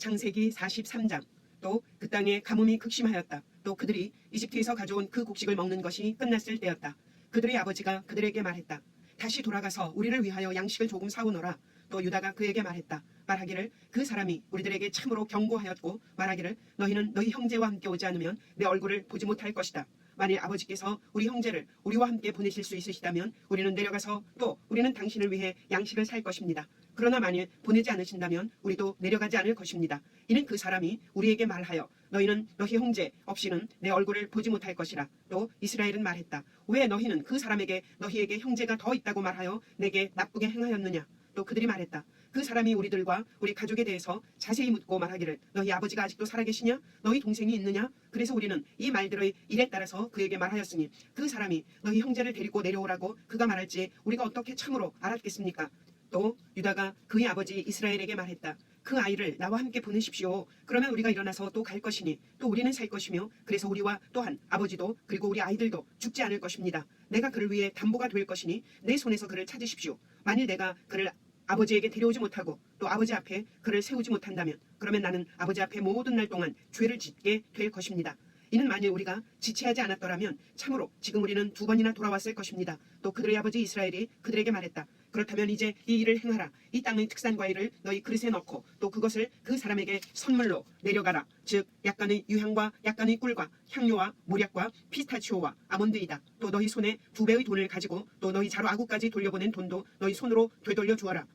창세기 43장 또 그 땅에 가뭄이 극심하였다. 또 그들이 이집트에서 가져온 그 곡식을 먹는 것이 끝났을 때였다. 그들의 아버지가 그들에게 말했다. 다시 돌아가서 우리를 위하여 양식을 조금 사오너라. 또 유다가 그에게 말했다. 말하기를 그 사람이 우리들에게 참으로 경고하였고 말하기를 너희는 너희 형제와 함께 오지 않으면 내 얼굴을 보지 못할 것이다. 만일 아버지께서 우리 형제를 우리와 함께 보내실 수 있으시다면 우리는 내려가서 또 우리는 당신을 위해 양식을 살 것입니다. 그러나 만일 보내지 않으신다면 우리도 내려가지 않을 것입니다. 이는 그 사람이 우리에게 말하여 너희는 너희 형제 없이는 내 얼굴을 보지 못할 것이라. 또 이스라엘은 말했다. 왜 너희는 그 사람에게 너희에게 형제가 더 있다고 말하여 내게 나쁘게 행하였느냐? 또 그들이 말했다. 그 사람이 우리들과 우리 가족에 대해서 자세히 묻고 말하기를 너희 아버지가 아직도 살아계시냐? 너희 동생이 있느냐? 그래서 우리는 이 말들의 일에 따라서 그에게 말하였으니 그 사람이 너희 형제를 데리고 내려오라고 그가 말할지 우리가 어떻게 참으로 알았겠습니까? 또 유다가 그의 아버지 이스라엘에게 말했다. 그 아이를 나와 함께 보내십시오. 그러면 우리가 일어나서 또 갈 것이니 또 우리는 살 것이며 그래서 우리와 또한 아버지도 그리고 우리 아이들도 죽지 않을 것입니다. 내가 그를 위해 담보가 될 것이니 내 손에서 그를 찾으십시오. 만일 내가 그를 아버지에게 데려오지 못하고 또 아버지 앞에 그를 세우지 못한다면 그러면 나는 아버지 앞에 모든 날 동안 죄를 짓게 될 것입니다. 이는 만일 우리가 지체하지 않았더라면 참으로 지금 우리는 두 번이나 돌아왔을 것입니다. 또 그들의 아버지 이스라엘이 그들에게 말했다. 그렇다면 이제 이 일을 행하라. 이 땅의 특산 과일을 너희 그릇에 넣고 또 그것을 그 사람에게 선물로 내려가라. 즉 약간의 유향과 약간의 꿀과 향료와 모략과 피스타치오와 아몬드이다. 또 너희 손에 두 배의 돈을 가지고 또 너희 자로 아구까지 돌려보낸 돈도 너희 손으로 되돌려 주어라.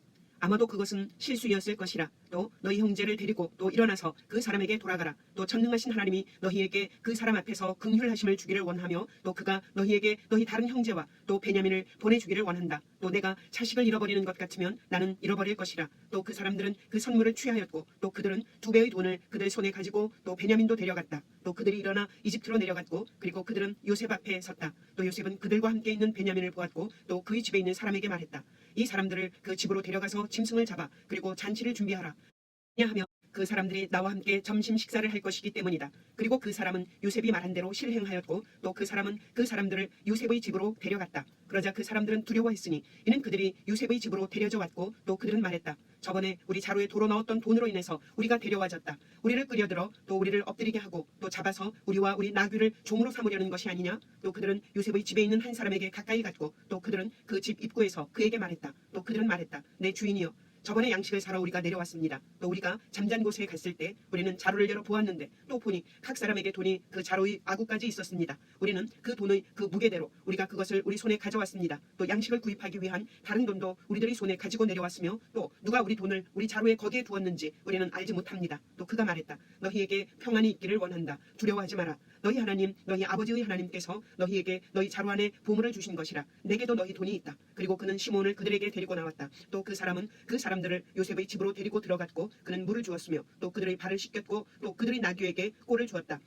아마도 그것은 실수였을 것이라. 또 너희 형제를 데리고 또 일어나서 그 사람에게 돌아가라. 또 전능하신 하나님이 너희에게 그 사람 앞에서 긍휼하심을 주기를 원하며 또 그가 너희에게 너희 다른 형제와 또 베냐민을 보내주기를 원한다. 또 내가 자식을 잃어버리는 것 같으면 나는 잃어버릴 것이라. 또 그 사람들은 그 선물을 취하였고 또 그들은 두 배의 돈을 그들 손에 가지고 또 베냐민도 데려갔다. 또 그들이 일어나 이집트로 내려갔고 그리고 그들은 요셉 앞에 섰다. 또 요셉은 그들과 함께 있는 베냐민을 보았고 또 그의 집에 있는 사람에게 말했다. 이 사람들을 그 집으로 데려가서 짐승을 잡아 그리고 잔치를 준비하라. 하며 그 사람들이 나와 함께 점심 식사를 할 것이기 때문이다. 그리고 그 사람은 요셉이 말한 대로 실행하였고 또 그 사람은 그 사람들을 요셉의 집으로 데려갔다. 그러자 그 사람들은 두려워했으니 이는 그들이 요셉의 집으로 데려져 왔고 또 그들은 말했다. 저번에 우리 자루에 도로 넣었던 돈으로 인해서 우리가 데려와졌다. 우리를 끌여들어 또 우리를 엎드리게 하고 또 잡아서 우리와 우리 나귀를 종으로 삼으려는 것이 아니냐? 또 그들은 요셉의 집에 있는 한 사람에게 가까이 갔고 또 그들은 그 집 입구에서 그에게 말했다. 또 그들은 말했다. 내 주인이여 저번에 양식을 사러 우리가 내려왔습니다. 또 우리가 잠잔 곳에 갔을 때 우리는 자루를 열어 보았는데 또 보니 각 사람에게 돈이 그 자루의 아구까지 있었습니다. 우리는 그 돈의 그 무게대로 우리가 그것을 우리 손에 가져왔습니다. 또 양식을 구입하기 위한 다른 돈도 우리들이 손에 가지고 내려왔으며 또 누가 우리 돈을 우리 자루에 거기에 두었는지 우리는 알지 못합니다. 또 그가 말했다. 너희에게 평안이 있기를 원한다. 두려워하지 마라. 너희 하나님, 너희 아버지의 하나님께서 너희에게 너희 자루 안에 보물을 주신 것이라. 내게도 너희 돈이 있다. 그리고 그는 시몬을 그들에게 데리고 나왔다. 또 그 사람은 그 사람 들을 요셉의 집으로 데리고 들어갔고 그는 물을 주었으며 또 그들의 발을 씻겼고 또 그들의 나귀에게 꼴을 주었다.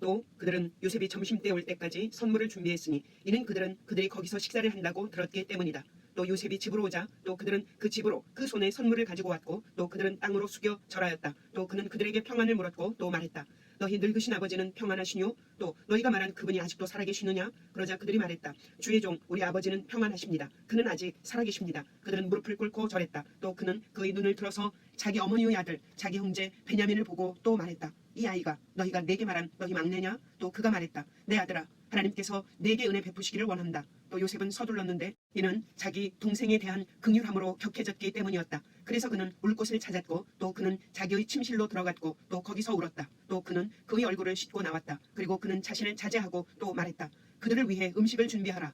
또 그들은 요셉이 점심때 올 때까지 선물을 준비했으니 이는 그들은 그들이 거기서 식사를 한다고 들었기 때문이다. 또 요셉이 집으로 오자 또 그들은 그 집으로 그 손에 선물을 가지고 왔고 또 그들은 땅으로 숙여 절하였다. 또 그는 그들에게 평안을 물었고 또 말했다. 너희 늙으신 아버지는 평안하시뇨? 또 너희가 말한 그분이 아직도 살아계시느냐? 그러자 그들이 말했다. 주의 종 우리 아버지는 평안하십니다. 그는 아직 살아계십니다. 그들은 무릎을 꿇고 절했다. 또 그는 그의 눈을 들어서 자기 어머니의 아들 자기 형제 베냐민을 보고 또 말했다. 이 아이가 너희가 내게 말한 너희 막내냐? 또 그가 말했다. 내 아들아 하나님께서 내게 은혜 베푸시기를 원한다. 또 요셉은 서둘렀는데 이는 자기 동생에 대한 긍휼함으로 격해졌기 때문이었다. 그래서 그는 울 곳을 찾았고 또 그는 자기의 침실로 들어갔고 또 거기서 울었다. 또 그는 그의 얼굴을 씻고 나왔다. 그리고 그는 자신을 자제하고 또 말했다. 그들을 위해 음식을 준비하라.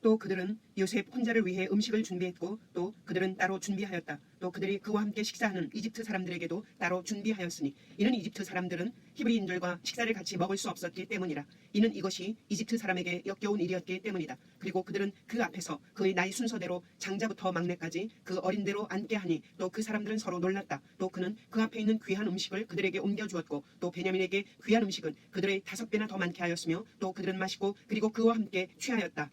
또 그들은 요셉 혼자를 위해 음식을 준비했고 또 그들은 따로 준비하였다. 또 그들이 그와 함께 식사하는 이집트 사람들에게도 따로 준비하였으니 이는 이집트 사람들은 히브리인들과 식사를 같이 먹을 수 없었기 때문이라. 이는 이것이 이집트 사람에게 역겨운 일이었기 때문이다. 그리고 그들은 그 앞에서 그의 나이 순서대로 장자부터 막내까지 그 어린대로 앉게 하니 또 그 사람들은 서로 놀랐다. 또 그는 그 앞에 있는 귀한 음식을 그들에게 옮겨 주었고 또 베냐민에게 귀한 음식은 그들의 다섯 배나 더 많게 하였으며 또 그들은 마시고 그리고 그와 함께 취하였다.